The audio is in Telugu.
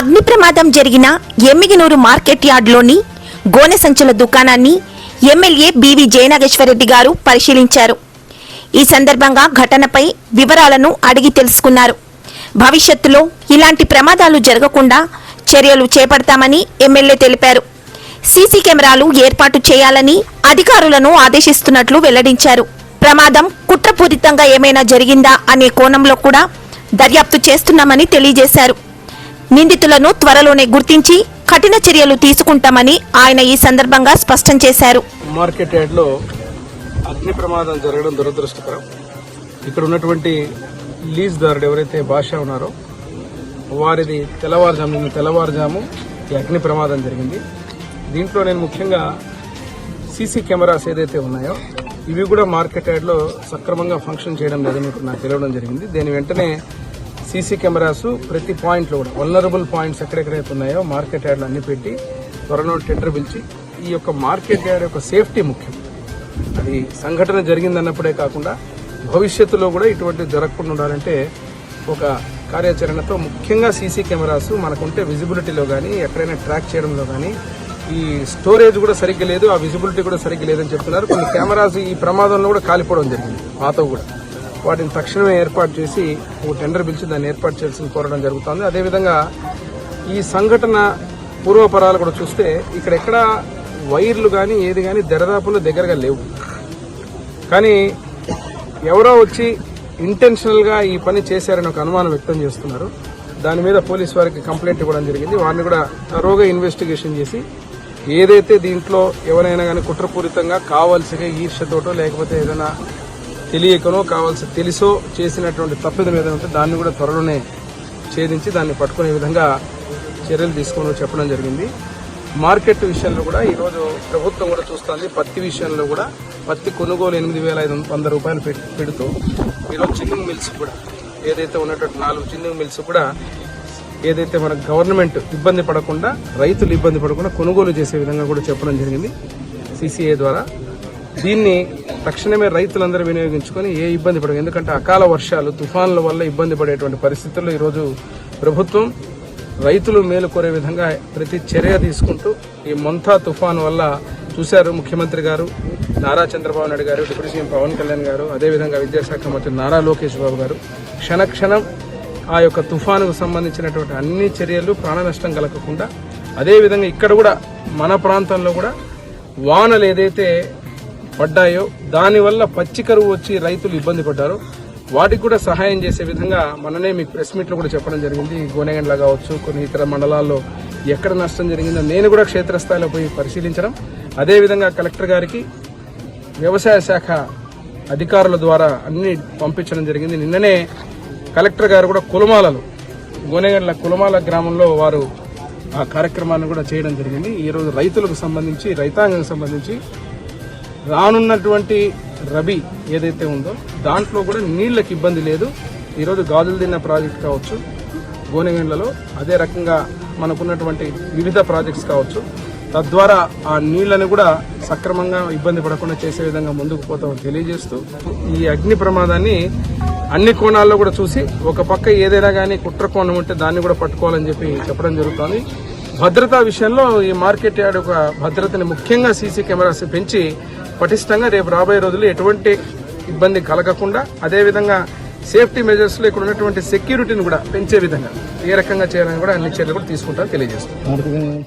అగ్ని ప్రమాదం జరిగిన ఎమ్మిగినూరు మార్కెట్ యార్డ్లోని గోనె సంచుల దుకాణాన్ని ఎమ్మెల్యే బివి జయనాగేశ్వరరెడ్డి గారు పరిశీలించారు. ఈ సందర్భంగా ఘటనపై వివరాలను అడిగి తెలుసుకున్నారు. భవిష్యత్తులో ఇలాంటి ప్రమాదాలు జరగకుండా చర్యలు చేపడతామని ఎమ్మెల్యే తెలిపారు. సీసీ కెమెరాలు ఏర్పాటు చేయాలని అధికారులను ఆదేశిస్తున్నట్లు వెల్లడించారు. ప్రమాదం కుట్రపూరితంగా ఏమైనా జరిగిందా అనే కోణంలో కూడా దర్యాప్తు చేస్తున్నామని తెలియజేశారు. నిందితులను త్వరలోనే గుర్తించి కఠిన చర్యలు తీసుకుంటామని ఆయన ఈ సందర్భంగా స్పష్టం చేశారు. మార్కెట్ యార్డ్లో అగ్ని ప్రమాదం జరగడం దురదృష్టకరం. ఇక్కడ ఉన్నటువంటి లీజ్దారుడు ఎవరైతే భాష ఉన్నారో వారిది తెల్లవారుజాము నిన్న తెల్లవారుజాము ఈ అగ్ని ప్రమాదం జరిగింది. దీంట్లో నేను ముఖ్యంగా సీసీ కెమెరాస్ ఏదైతే ఉన్నాయో ఇవి కూడా మార్కెట్ యార్డ్లో సక్రమంగా ఫంక్షన్ చేయడం లేదని నాకు తెలియడం జరిగింది. దీని వెంటనే సీసీ కెమెరాస్ ప్రతి పాయింట్లో కూడా వల్నరబుల్ పాయింట్స్ ఎక్కడెక్కడైతే ఉన్నాయో మార్కెట్ యార్డ్లు అన్ని పెట్టి త్వరలో టెండర్ పిలిచి ఈ యొక్క మార్కెట్ యార్డ్ యొక్క సేఫ్టీ ముఖ్యం. అది సంఘటన జరిగిందన్నప్పుడే కాకుండా భవిష్యత్తులో కూడా ఇటువంటి జరగకుండా ఉండాలంటే ఒక కార్యాచరణతో ముఖ్యంగా సీసీ కెమెరాస్ మనకుంటే విజిబిలిటీలో కానీ ఎక్కడైనా ట్రాక్ చేయడంలో కానీ ఈ స్టోరేజ్ కూడా సరిగ్గా లేదు ఆ విజిబిలిటీ కూడా సరిగ్గా లేదని చెప్తున్నారు. కొన్ని కెమెరాస్ ఈ ప్రమాదంలో కూడా కాలిపోవడం జరిగింది. పాతవి కూడా. వాటిని తక్షణమే ఏర్పాటు చేసి ఒక టెండర్ పిలిచి దాన్ని ఏర్పాటు చేయాల్సి కోరడం జరుగుతుంది. అదేవిధంగా ఈ సంఘటన పూర్వపరాలు కూడా చూస్తే ఇక్కడెక్కడ వైర్లు కానీ ఏది కానీ దరిదాపుల్లో దగ్గరగా లేవు. కానీ ఎవరో వచ్చి ఇంటెన్షనల్గా ఈ పని చేశారని ఒక అనుమానం వ్యక్తం చేస్తున్నారు. దాని మీద పోలీస్ వారికి కంప్లైంట్ ఇవ్వడం జరిగింది. వారిని కూడా తరోగా ఇన్వెస్టిగేషన్ చేసి ఏదైతే దీంట్లో ఎవరైనా కానీ కుట్రపూరితంగా కావాల్సిన ఈర్ష్యతోటో లేకపోతే ఏదైనా తెలియకనో కావాల్సి తెలిసో చేసినటువంటి తప్పిదం ఏదైనా ఉంటే దాన్ని కూడా త్వరలోనే ఛేదించి దాన్ని పట్టుకునే విధంగా చర్యలు తీసుకోవడం చెప్పడం జరిగింది. మార్కెట్ విషయంలో కూడా ఈరోజు ప్రభుత్వం కూడా చూస్తుంది. పత్తి విషయంలో కూడా పత్తి కొనుగోలు ఎనిమిది వేల ఐదు వంద రూపాయలు పెడుతూ ఈరోజు చిన్నింగ్ మిల్స్ కూడా ఏదైతే ఉన్నటువంటి నాలుగు చిన్నింగ్ మిల్స్ కూడా ఏదైతే మన గవర్నమెంట్ ఇబ్బంది పడకుండా రైతులు ఇబ్బంది పడకుండా కొనుగోలు చేసే విధంగా కూడా చెప్పడం జరిగింది. సిసిఏ ద్వారా దీన్ని తక్షణమే రైతులందరూ వినియోగించుకొని ఏ ఇబ్బంది పడదు ఎందుకంటే అకాల వర్షాలు తుఫాన్ల వల్ల ఇబ్బంది పడేటువంటి పరిస్థితుల్లో ఈరోజు ప్రభుత్వం రైతులు మేలు కోరే విధంగా ప్రతి చర్య తీసుకుంటూ ఈ మొంతా తుఫాన్ వల్ల చూశారు ముఖ్యమంత్రి గారు నారా చంద్రబాబు నాయుడు గారు డిప్యూటీ సీఎం పవన్ కళ్యాణ్ గారు అదేవిధంగా విద్యాశాఖ మంత్రి నారా లోకేష్ బాబు గారు. క్షణక్షణం ఆ యొక్క తుఫానుకు సంబంధించినటువంటి అన్ని చర్యలు ప్రాణ నష్టం కలగకుండా అదేవిధంగా ఇక్కడ కూడా మన ప్రాంతంలో కూడా వానలు ఏదైతే పడ్డాయో దానివల్ల పచ్చి కరువు వచ్చి రైతులు ఇబ్బంది పడ్డారు. వాటికి కూడా సహాయం చేసే విధంగా మననే మీకు ప్రెస్ మీట్లో కూడా చెప్పడం జరిగింది. గోనెగండ్ల కావచ్చు కొన్ని ఇతర మండలాల్లో ఎక్కడ నష్టం జరిగిందో నేను కూడా క్షేత్రస్థాయిలో పోయి పరిశీలించడం. అదేవిధంగా కలెక్టర్ గారికి వ్యవసాయ శాఖ అధికారుల ద్వారా అన్ని పంపించడం జరిగింది. నిన్ననే కలెక్టర్ గారు కూడా కులమాలలు గోనెగండ్ల కులమాల గ్రామంలో వారు ఆ కార్యక్రమాన్ని కూడా చేయడం జరిగింది. ఈరోజు రైతులకు సంబంధించి రైతాంగం సంబంధించి రానున్నటువంటి రబీ ఏదైతే ఉందో దాంట్లో కూడా నీళ్ళకి ఇబ్బంది లేదు. ఈరోజు గాజులు తిన్న ప్రాజెక్ట్ కావచ్చు గోనెగండ్లలో అదే రకంగా మనకున్నటువంటి వివిధ ప్రాజెక్ట్స్ కావచ్చు. తద్వారా ఆ నీళ్ళను కూడా సక్రమంగా ఇబ్బంది పడకుండా చేసే విధంగా ముందుకు పోతామని తెలియజేస్తూ ఈ అగ్ని ప్రమాదాన్ని అన్ని కోణాల్లో కూడా చూసి ఒక పక్క ఏదైనా కానీ కుట్ర కోణం ఉంటే దాన్ని కూడా పట్టుకోవాలని చెప్పి చెప్పడం జరుగుతోంది. భద్రతా విషయంలో ఈ మార్కెట్ యార్డ్ యొక్క భద్రతని ముఖ్యంగా సీసీ కెమెరాస్ పెంచి పటిష్టంగా రేపు రాబోయే రోజుల్లో ఎటువంటి ఇబ్బంది కలగకుండా అదేవిధంగా సేఫ్టీ మెజర్స్లో ఇక్కడ ఉన్నటువంటి సెక్యూరిటీని కూడా పెంచే విధంగా ఏ రకంగా చేయాలని కూడా అన్ని చర్యలు కూడా తీసుకుంటారని తెలియజేస్తాం